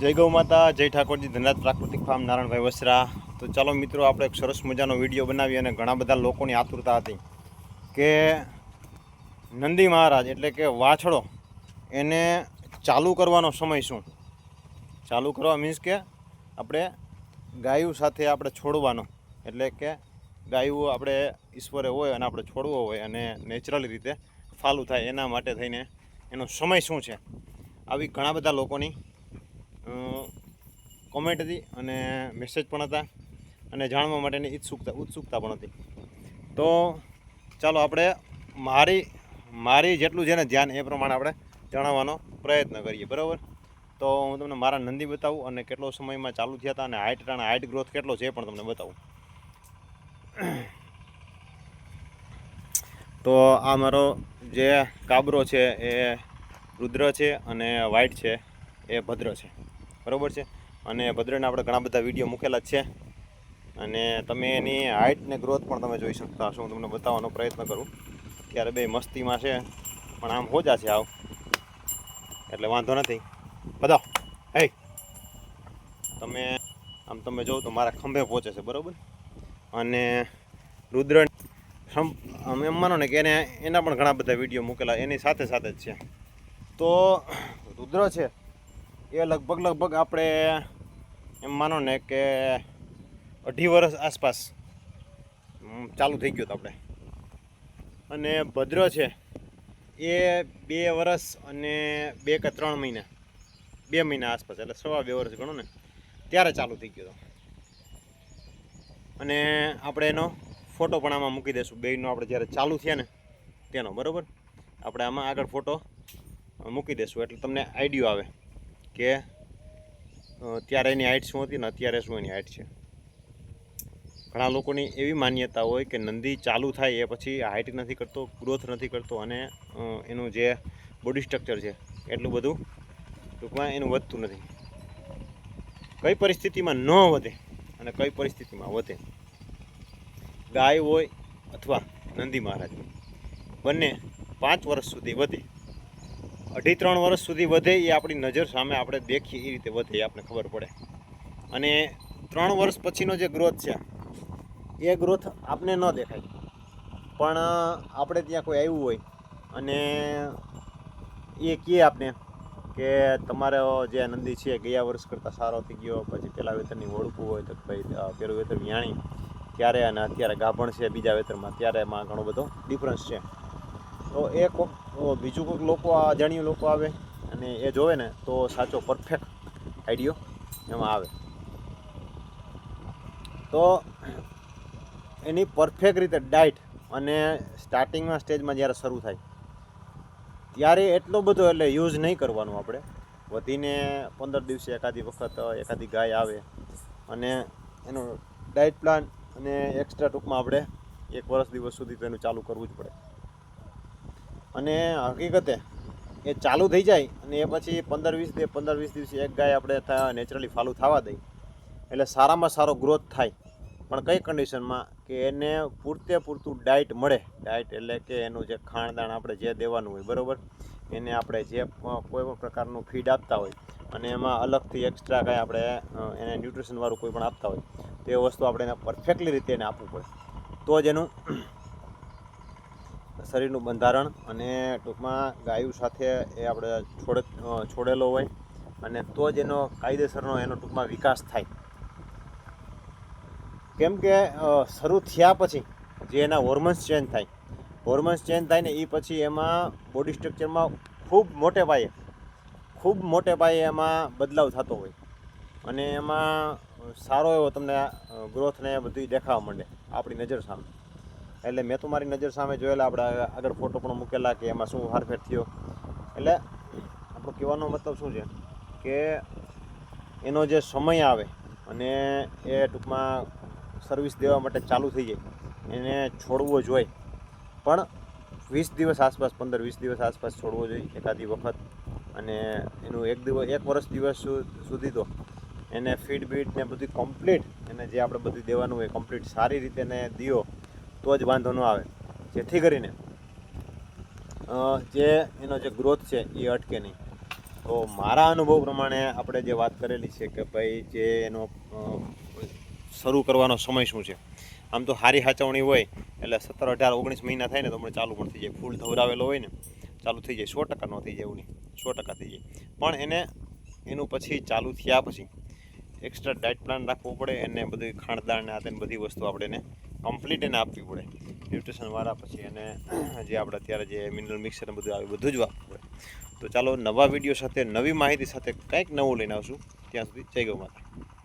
જય ગૌ માતા, જય ઠાકોરજી, ધનરાજ પ્રાકૃતિક ફાર્મ, નારાયણભાઈ વસરા તો ચાલો મિત્રો, આપણે એક સરસ મજાનો વીડિયો બનાવી અને ઘણા બધા લોકોની આતુરતા હતી કે નંદી મહારાજ એટલે કે વાછડો એને ચાલુ કરવાનો સમય શું? ચાલુ કરવા મીન્સ કે આપણે ગાયું સાથે આપણે છોડવાનો. એટલે કે ગાયું આપણે ઈશ્વરે હોય અને આપણે છોડવો હોય અને નેચરલી રીતે ફાલું થાય એના માટે થઈને એનો સમય શું છે? આવી ઘણા બધા લોકોની કોમેન્ટ હતી અને મેસેજ પણ હતા અને જાણવા માટેની ઉત્સુકતા ઉત્સુકતા પણ હતી. તો ચાલો આપણે મારી મારી જેટલું છે ને ધ્યાન એ પ્રમાણે આપણે જણાવવાનો પ્રયત્ન કરીએ, બરાબર? તો હું તમને મારા નંદી બતાવું અને કેટલો સમયમાં ચાલુ થયા હતા અને હાઇટ અને હાઇટ ગ્રોથ કેટલો છે એ પણ તમને બતાવું. તો આ મારો જે કાબરો છે એ રુદ્ર છે અને વ્હાઇટ છે એ ભદ્ર છે. બરાબર છે? અને ભદ્રના આપણે ઘણા બધા વીડિયો મૂકેલા છે. અને તમે એની હાઇટ ને ગ્રોથ પણ તમે જોઈ શકતા હશો. હું તમને બતાવવાનો પ્રયત્ન કરું. ત્યારે બે મસ્તીમાં છે, પણ આમ હોજા છે આવ. એટલે વાંધો નથી. બધા હે તમે, આમ તમે જોવો તો મારા ખંભે પહોંચે છે, બરાબર? અને રુદ્ર આમ એમ માનો ને કે એને, એના પણ ઘણા બધા વીડિયો મૂકેલા, એની સાથે સાથે જ છે. તો રુદ્ર છે એ લગભગ લગભગ આપણે એમ માનો ને કે અઢી વર્ષ આસપાસ ચાલુ થઈ ગયો આપણે. અને ભદ્ર છે એ બે વર્ષ અને બે કે ત્રણ મહિના, બે મહિના આસપાસ, એટલે સવા બે વર્ષ ગણો ને, ત્યારે ચાલુ થઈ ગયો અને આપણે એનો ફોટો પણ આમાં મૂકી દઈશું બેનો આપણે જ્યારે ચાલુ થયા ને, તેનો, બરાબર? આપણે આમાં આગળ ફોટો મૂકી દઈશું એટલે તમને આઈડિયો આવે. કે અત્યારે ત્યારે એની હાઇટ શું હતી ને અત્યારે શું એની હાઇટ છે? ઘણા લોકોની એવી માન્યતા હોય કે નંદી ચાલુ થાય એ પછી હાઇટ નથી કરતો ગ્રોથ નથી કરતો અને એનું જે બોડી સ્ટ્રક્ચર છે એટલું બધું ટૂંકમાં એનું વધતું નથી. કઈ પરિસ્થિતિમાં ન વધે અને કઈ પરિસ્થિતિમાં વધે? ગાય હોય અથવા નંદી મહારાજ બંને પાંચ વર્ષ સુધી વધે. અઢી ત્રણ વર્ષ સુધી વધે એ આપણી નજર સામે આપણે દેખીએ એ રીતે વધે એ આપણે ખબર પડે. અને ત્રણ વર્ષ પછીનો જે ગ્રોથ છે, એ ગ્રોથ આપને ન દેખાય. પણ આપણે ત્યાં કોઈ આવ્યું હોય અને એ કહે આપને કે તમારો જે નંદી છે, ગયા વર્ષ કરતાં સારો થઈ ગયો, પછી પેલા વેતરની ઓળખું હોય તો ભાઈ પેલું વેતર વ્યાણી, ત્યારે અને અત્યારે ગાભણ છે બીજા વેતરમાં ત્યારે એમાં ઘણો બધો ડિફરન્સ છે. તો એ કોક બીજું કોઈક લોકો આ અજાણ્યું લોકો આવે અને એ જોવે ને, તો સાચો પરફેક્ટ આઈડિયો એમાં આવે. તો એની પરફેક્ટ રીતે ડાયટ અને સ્ટાર્ટિંગમાં સ્ટેજમાં જ્યારે શરૂ થાય, ત્યારે એટલો બધો એટલે યુઝ નહીં કરવાનું આપણે. વધીને પંદર દિવસે એકાદી વખત એકાદી ગાય આવે અને એનો ડાયટ પ્લાન અને એક્સ્ટ્રા ટૂંકમાં આપણે એક વર્ષ દિવસ સુધી તો એનું ચાલુ કરવું જ પડે. અને હકીકતે એ ચાલુ થઈ જાય અને એ પછી પંદર વીસ દે પંદર વીસ દિવસે એક ગાય આપણે નેચરલી ફાલુ થવા દઈ એટલે સારામાં સારો ગ્રોથ થાય. પણ કઈ કન્ડિશનમાં કે એને પૂરતે પૂરતું ડાયટ મળે. ડાયટ એટલે કે એનું જે ખાણદાણ આપણે જે દેવાનું હોય, બરાબર? એને આપણે જે કોઈ પણ પ્રકારનું ફીડ આપતા હોય, અને એમાં અલગથી એક્સ્ટ્રા કાંઈ આપણે એને ન્યુટ્રિશનવાળું કોઈ પણ આપતા હોય, તો એ વસ્તુ આપણે એને પરફેક્ટલી રીતે એને આપવું પડે. તો જ એનું શરીરનું બંધારણ અને ટૂંકમાં ગાયું સાથે એ આપણે છોડે છોડેલો હોય અને તો જ એનો કાયદેસરનો એનો ટૂંકમાં વિકાસ થાય. કેમ કે શરૂ થયા પછી જે એના હોર્મોન્સ ચેન્જ થાય હોર્મોન્સ ચેન્જ થાય ને એ પછી એમાં બોડી સ્ટ્રક્ચરમાં ખૂબ મોટે પાયે, ખૂબ મોટે પાયે એમાં બદલાવ થતો હોય. અને એમાં સારો એવો તમને ગ્રોથ ને બધું દેખાવા માંડે આપણી નજર સામે. એટલે મેં તો મારી નજર સામે જોયેલા આપણે આગળ ફોટો પણ મૂકેલા કે એમાં શું હારફેર થયો. એટલે આપણો કહેવાનો મતલબ શું છે? કે એનો જે સમય આવે અને એ ટૂંકમાં સર્વિસ દેવા માટે ચાલુ થઈ જાય, એને છોડવો જોઈએ પણ વીસ દિવસ આસપાસ, પંદર, વીસ દિવસ આસપાસ છોડવો જોઈએ એકાદી વખત. અને એનું એક દિવસ, એક વર્ષ દિવસ સુધી તો એને ફીડ બીડ ને બધું કમ્પ્લીટ એને જે આપણે બધું દેવાનું હોય કમ્પ્લીટ સારી રીતે એને દિયો. તો જ વાંધો ન આવે. જેથી કરીને જે એનો જે ગ્રોથ છે એ અટકે નહીં. તો મારા અનુભવ પ્રમાણે આપણે જે વાત કરેલી છે કે ભાઈ જે એનો શરૂ કરવાનો સમય શું છે? આમ તો હારી હાચવણી હોય, એટલે સત્તર અઢાર ઓગણીસ મહિના થાય ને તો મને ચાલુ પણ થઈ જાય. ફૂલ ધવરાવેલો હોય ને, ચાલુ થઈ જાય. સો ટકા ન થઈ જાય એવું નહીં. સો ટકા થઈ જાય. પણ એને, એનું પછી ચાલુ થયા પછી એક્સ્ટ્રા ડાયટ પ્લાન રાખવો પડે. એને બધી ખાણદાણ ને આ બધી વસ્તુ આપણે એને કમ્પ્લીટ એને આપવી પડે. ન્યુટ્રિશનવાળા પછી એને જે આપણે અત્યારે જે મિનરલ મિક્સર બધું આવે બધું જ આપવું પડે. તો ચાલો નવા વીડિયો સાથે, નવી માહિતી સાથે કંઈક નવું લઈને આવશું. ત્યાં સુધી જય ગૌ માતા